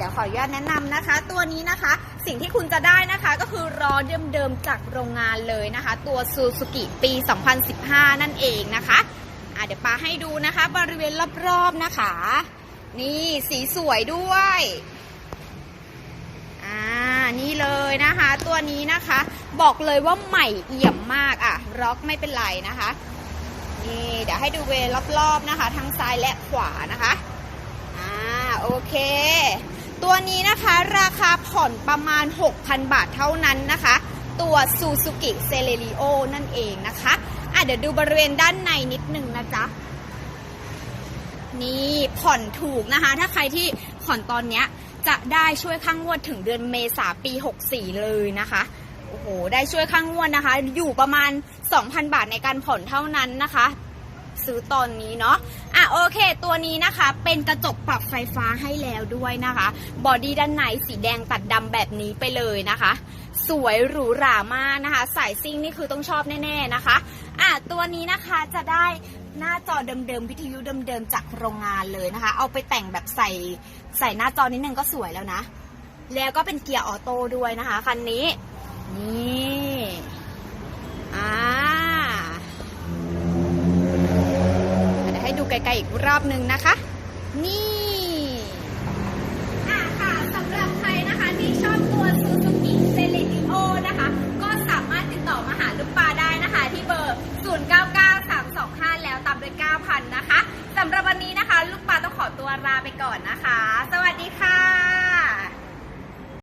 ดี๋ยวขออนุญาตแนะนำนะคะ ตัวนี้นะคะสิ่งที่คุณจะได้นะคะก็คือรอเดิมๆจากโรงงานเลยนะคะ ตัวซูซูกิปี 2015 นั่นเองนะคะะเดี๋ยวปาให้ดูนะคะ บริเวณรอบๆนะคะ นี่สีสวยด้วยอ่านี่เลยนะคะ ตัวนี้นะคะ บอกเลยว่าใหม่เอี่ยมมากอะร็อกไม่เป็นไรนะคะนี่เดี๋ยวให้ดูเวรอบๆนะคะ ทั้งซ้ายและขวานะคะอ่าโอเค ตัวนี้นะคะราคาผ่อนประมาณ 6,000 บาทเท่านั้นนะคะ ตัว Suzuki c e l e r i o นั่นเองนะคะอะเดี๋ยวดูบริเวณด้านในนิดนึงนะจ๊ะนี่ผ่อนถูกนะคะ ถ้าใครที่ผ่อนตอนเนี้ยจะได้ช่วยข้างงวดถึงเดือนเมษาปี 64 เลยนะคะโอ้โหได้ช่วยข้างงวดนะคะ อยู่ประมาณ 2,000 บาทในการผ่อนเท่านั้นนะคะ ซื้อตอนนี้เนาะอะโอเค ตัวนี้นะคะเป็นกระจกปรับไฟฟ้าให้แล้วด้วยนะคะ บอดี้ด้านในสีแดงตัดดำแบบนี้ไปเลยนะคะ สวยหรูหรามากนะคะ สายซิ่งนี่คือต้องชอบแน่ๆนะคะอะตัวนี้นะคะจะได้หน้าจอเดิมๆวิทยุเดิมๆจากโรงงานเลยนะคะ เอาไปแต่งแบบใส่ใส่หน้าจอนิดนึงก็สวยแล้วนะ แล้วก็เป็นเกียร์ออโต้ด้วยนะคะคันนี้นี่ ไกลๆอีกรอบหนึ่งนะคะ นี่อะค่ะสำหรับใครนะคะที่ชอบตัวซูซูกิเซเลติโอนะคะ ก็สามารถติดต่อมาหาลูกปลาได้นะคะ ที่เบอร์ 099325 แล้วตามด้วย 9,000 นะคะสำหรับวันนี้นะคะ ลูกปลาต้องขอตัวลาไปก่อนนะคะ สวัสดีค่ะ